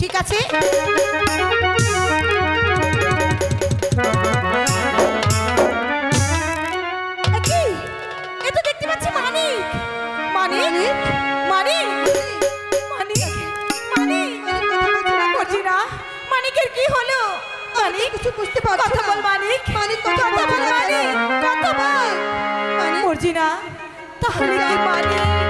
ঠিক আছে? মানিকের কি মানিক কথা বল মানিক। মানিক কথা বল। মানিক কথা বল। মর্জিনা তাহলে কি মানিক?